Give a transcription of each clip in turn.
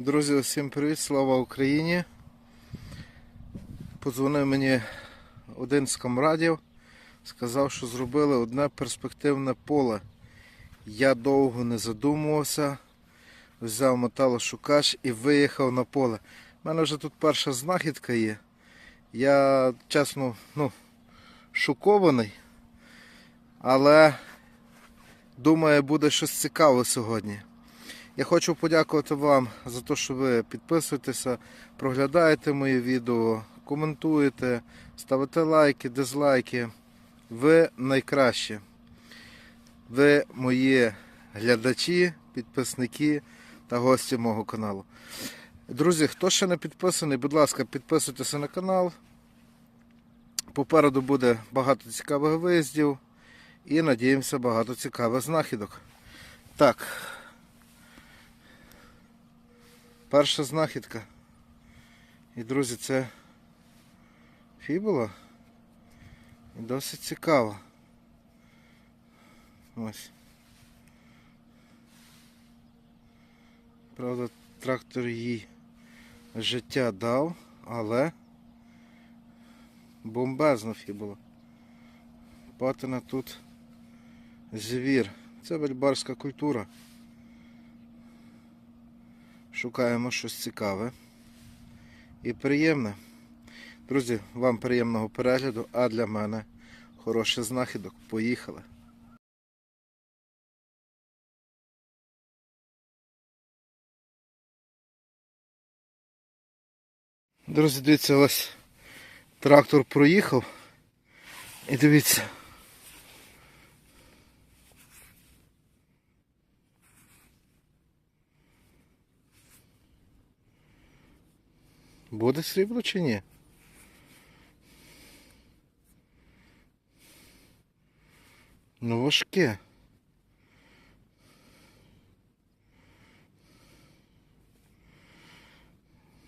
Друзі, усім привіт, слава Україні. Подзвонив мені один з камрадів, сказав, що зробили одне перспективне поле. Я довго не задумувався, взяв металошукач і виїхав на поле. У мене вже тут перша знахідка є. Я чесно ну, шокований, але думаю, буде щось цікаве сьогодні. Я хочу подякувати вам за те, що ви підписуєтеся, проглядаєте мої відео, коментуєте, ставите лайки, дизлайки. Ви найкращі. Ви мої глядачі, підписники та гості мого каналу. Друзі, хто ще не підписаний, будь ласка, підписуйтеся на канал. Попереду буде багато цікавих виїздів і надіємося багато цікавих знахідок. Так. Перша знахідка. І, друзі, це фібула. І досить цікаво. Ось. Правда, трактор їй життя дав, але бомбезна фібула. Патина тут звір. Це вельбарська культура. Шукаємо щось цікаве і приємне. Друзі, вам приємного перегляду, а для мене хороший знахідок. Поїхали. Друзі, дивіться, ось трактор проїхав. І дивіться. Буде срібло чи ні? Ну важке.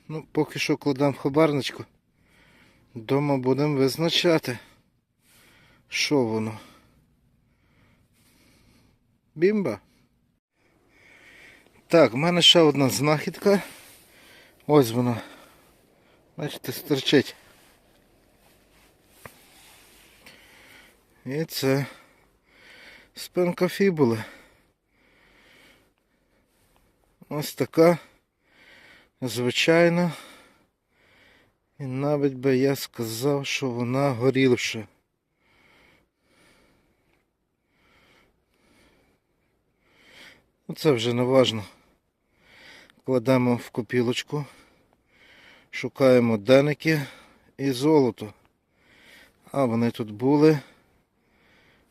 Ну, поки що кладемо в хабарничку. Дома будемо визначати, що воно. Бімба. Так, в мене ще одна знахідка. Ось вона. Бачите, стерчить. І це спинка фібули. Ось така звичайна. І навіть би я сказав, що вона горілша. Це вже не важно. Кладемо в копілочку. Шукаємо денники і золото. А вони тут були.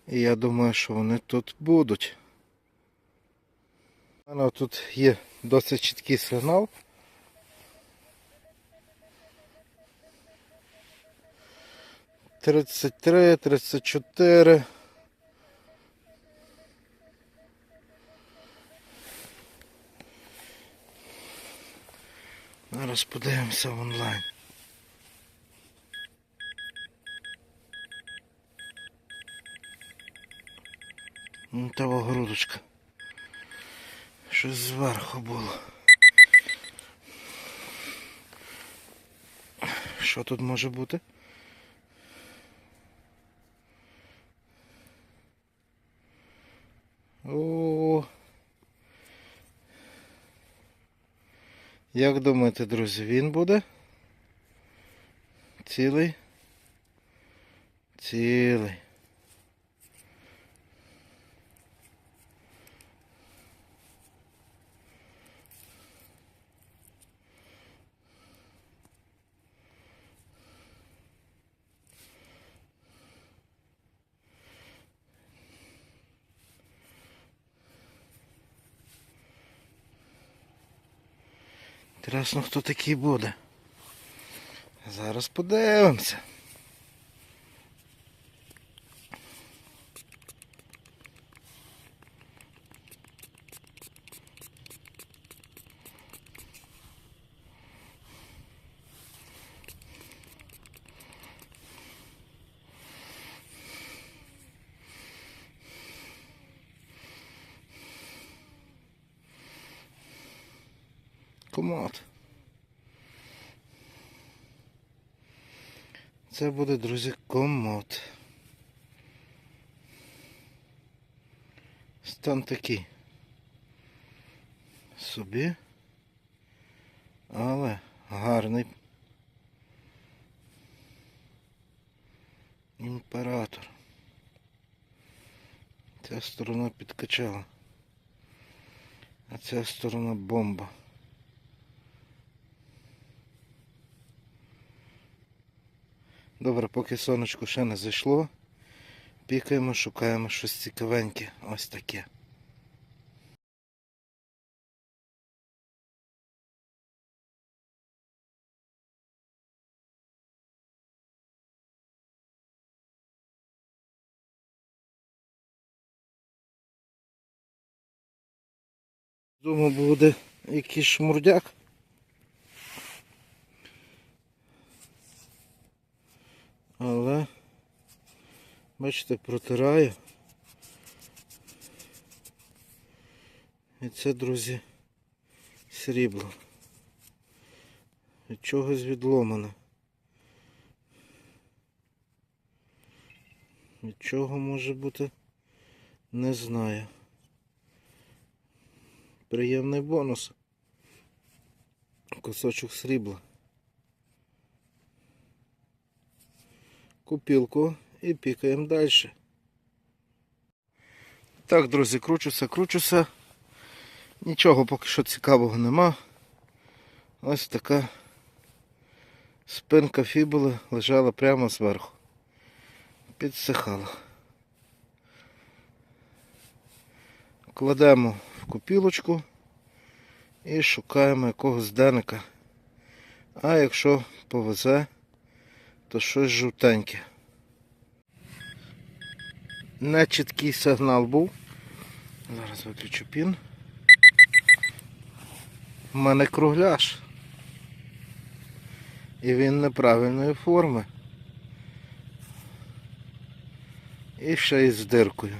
І я думаю, що вони тут будуть. У мене тут є досить чіткий сигнал. Тридцять три, тридцять чотири. Зараз подивимося в онлайн. Ну, грудочка. Щось зверху було. Що тут може бути? Як думаєте, друзі, він буде? Цілий? Цілий. Інтересно, хто такий буде. Зараз подивимося. Комод. Це буде, друзі, комод. Стан такий. Собі. Але гарний. Імператор. Ця сторона підкачала. А ця сторона бомба. Добре, поки сонечко ще не зайшло, пікаємо, шукаємо щось цікавеньке. Ось таке. Думаю, буде якийсь шмурдяк. Але, бачите, протираю. І це, друзі, срібло. Від чогось відломане. Від чого може бути, не знаю. Приємний бонус. Кусочок срібла. Купілку і пікаємо далі. Так, друзі, кручуся, кручуся. Нічого поки що цікавого нема. Ось така спинка фібули лежала прямо зверху. Підсихала. Кладемо в купілочку і шукаємо якогось деника. А якщо повезе, то щось жовтеньке. Нечіткий сигнал був. Зараз виключу пін. У мене кругляш. І він неправильної форми. І ще й з диркою.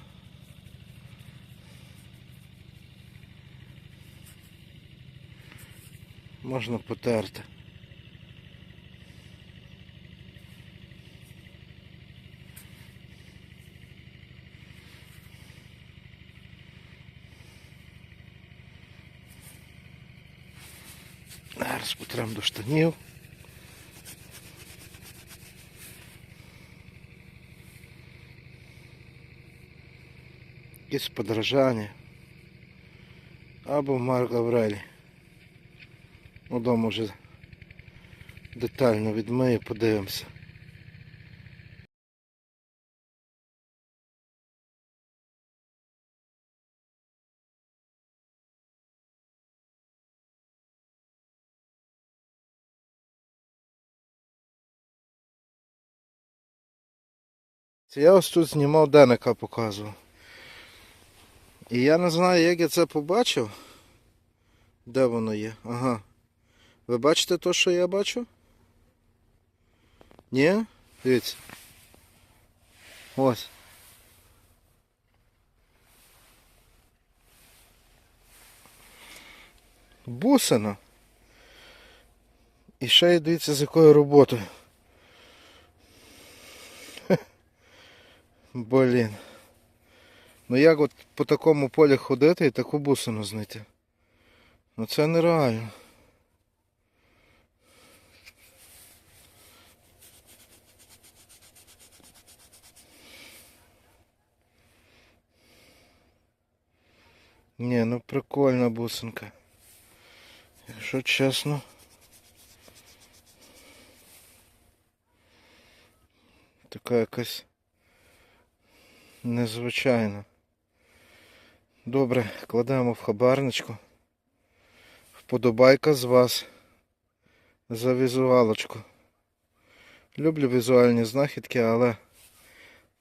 Можна потерти. Потрем до штанів. Якісь подражання. Або Марк Аврелі. Удома вже детально відмию, подивимося. Це я ось тут знімав Деника показував. І я не знаю, як я це побачив. Де воно є? Ага. Ви бачите те, що я бачу? Ні? Дивіться. Ось. Бусина. І ще й дивіться з якою роботою. Блін. Ну як от по такому полі ходити і таку бусину знайти? Ну це нереально. Ні, ну прикольна бусинка. Якщо чесно. Така якась незвичайна. Добре, кладемо в хабарничку. Вподобайка з вас за візуалочку. Люблю візуальні знахідки, але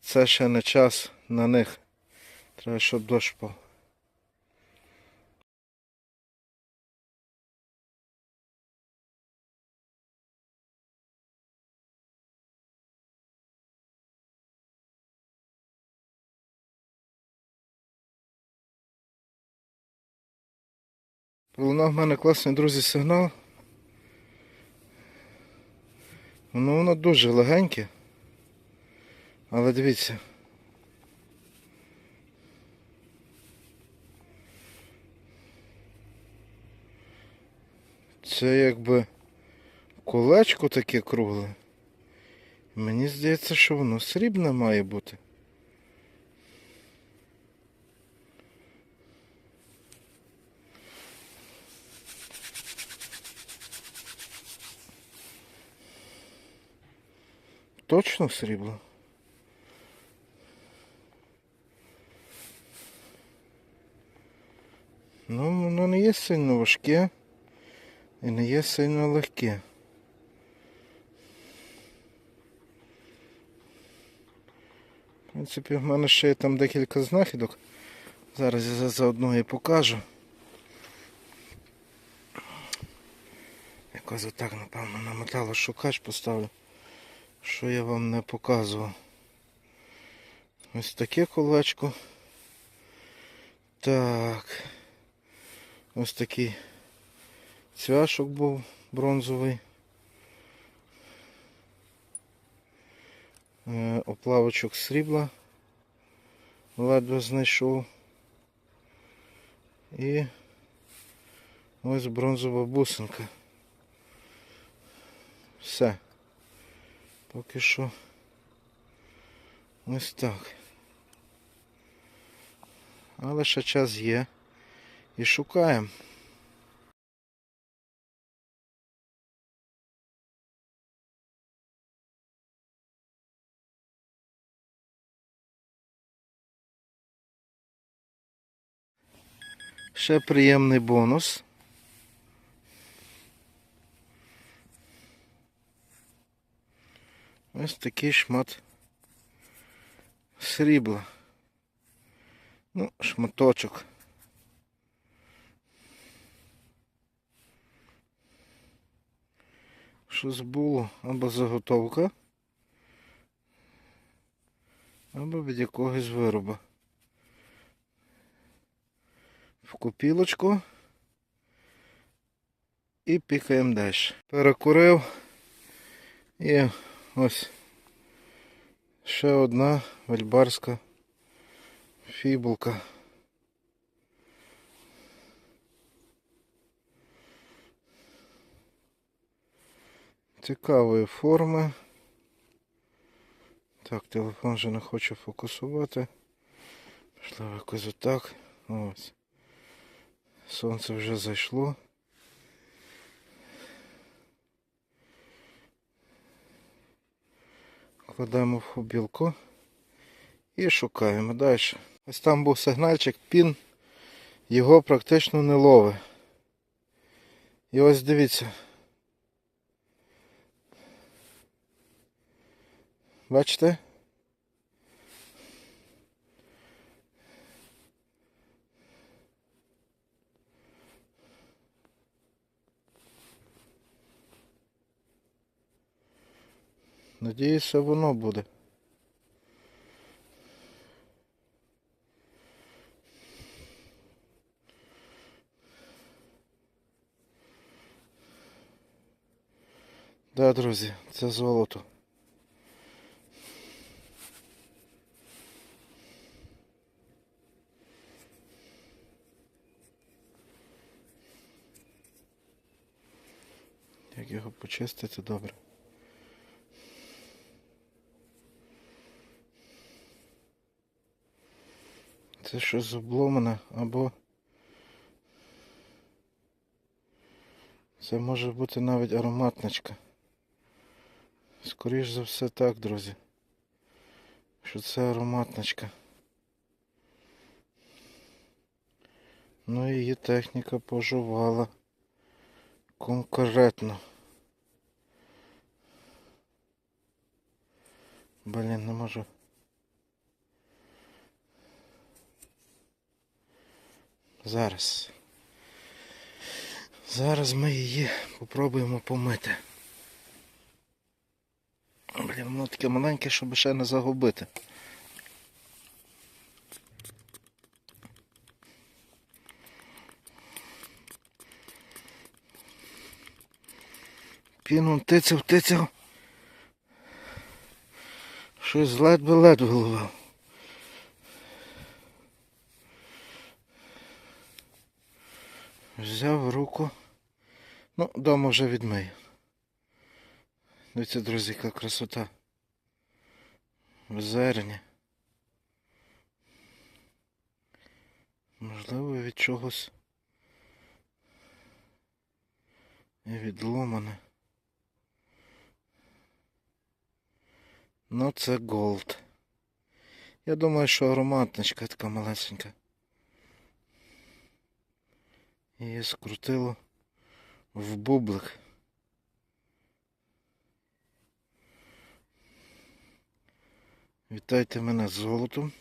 це ще не час на них. Треба, щоб дощ впав. Пролунав в мене класний, друзі, сигнал. Воно воно дуже легеньке. Але дивіться. Це якби колечко таке кругле. Мені здається, що воно срібне має бути. Точно срібло? Ну, воно не є сильно важке і не є сильно легке. В принципі, в мене ще є там декілька знахідок. Зараз я заодно і покажу. Якось отак, напевно, на металошукач поставлю, що я вам не показував. Ось таке колечко. Так. Ось такий цвяшок був бронзовий. Е, Оплавочок срібла. Ледве знайшов. І ось бронзова бусинка. Все. Поки що ось так. Але ще час є. І шукаємо. Ще приємний бонус. Ось такий шмат срібла. Ну, шматочок. Щось було або заготовка, або від якогось вироба. В купілочку і пікаємо далі. Перекурив і ось ще одна вельбарська фібулка. Цікавої форми. Так, телефон вже не хоче фокусувати. Пішла якось отак. Ось. Сонце вже зайшло. Кладемо в хубілку і шукаємо далі. Ось там був сигнальчик, пін, його практично не ловить. І ось дивіться. Бачите? Надіюся, воно буде. Да, друзі, це золото. Як його почистити добре. Це щось обломане або це може бути навіть ароматничка. Скоріш за все так, друзі. Що це ароматничка. Ну її техніка пожувала конкретно. Блін, не можу. Зараз. Зараз ми її попробуємо помити. Блін, воно таке маленьке, щоб ще не загубити. Піном тицяв, тицяв. Щось ледве ледве ловив. Взяв руку. Ну, дома вже відмию. Дивіться, друзі, яка красота. В зерні. Можливо, від чогось і відломане. Ну, це голд. Я думаю, що ароматничка така малесенька. Її скрутило в бублик. Вітайте мене з золотом.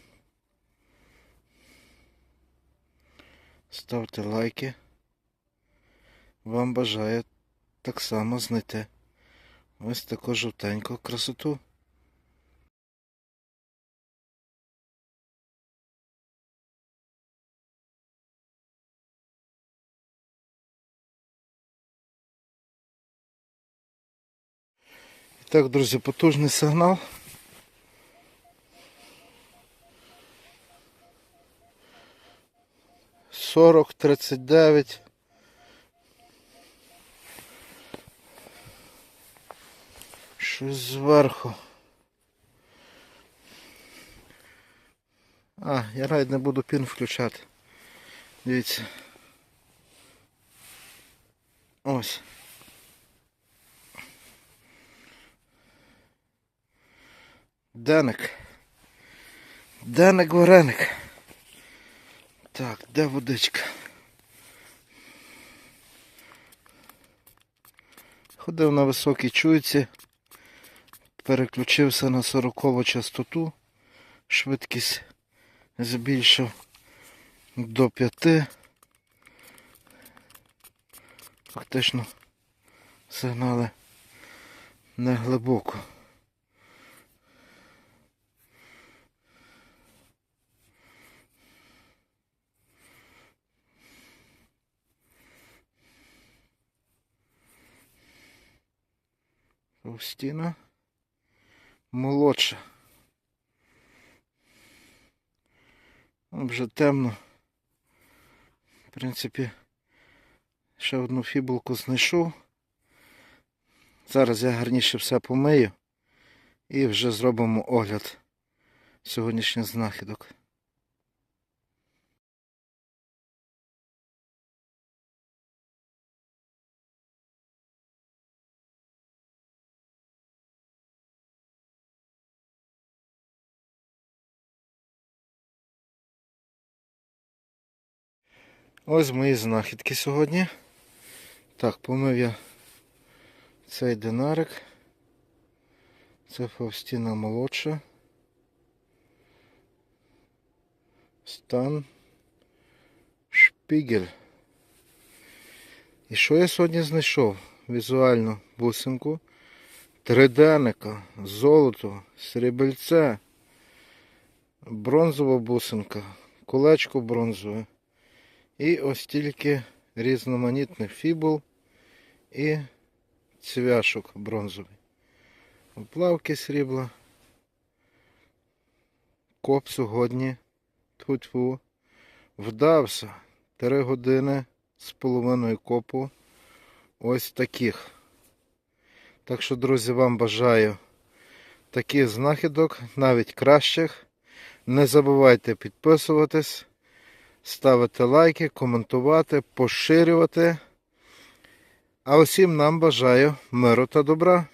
Ставте лайки. Вам бажаю так само знайти ось таку жовтеньку красоту. Так, друзі, потужний сигнал. Сорок тридцять дев'ять. Щось зверху. А, я навіть не буду пін включати. Дивіться. Ось. Деник. Деник вареник. Так, де водичка? Ходив на високій чуйці, переключився на 40 частоту, швидкість збільшив до 5. Фактично сигнали не глибоко. Товстіна молодша. Ну, Вже темно. В принципі, ще одну фібулку знайшов. Зараз я гарніше все помию і вже зробимо огляд сьогоднішніх знахідок. Ось мої знахідки сьогодні. Так, помив я цей динарик. Це Фавстіна молодша. Стан Шпігель. І що я сьогодні знайшов? Візуальну бусинку. Триденника, золото, срібельце, бронзова бусинка, колечко бронзове. І ось тільки різноманітних фібул і цвяшок бронзовий. Оплавки срібла. Коп сьогодні тьфу вдався. Три години з половиною копу. Ось таких. Так що, друзі, вам бажаю таких знахідок, навіть кращих. Не забувайте підписуватись ставити лайки, коментувати, поширювати. А усім нам бажаю миру та добра.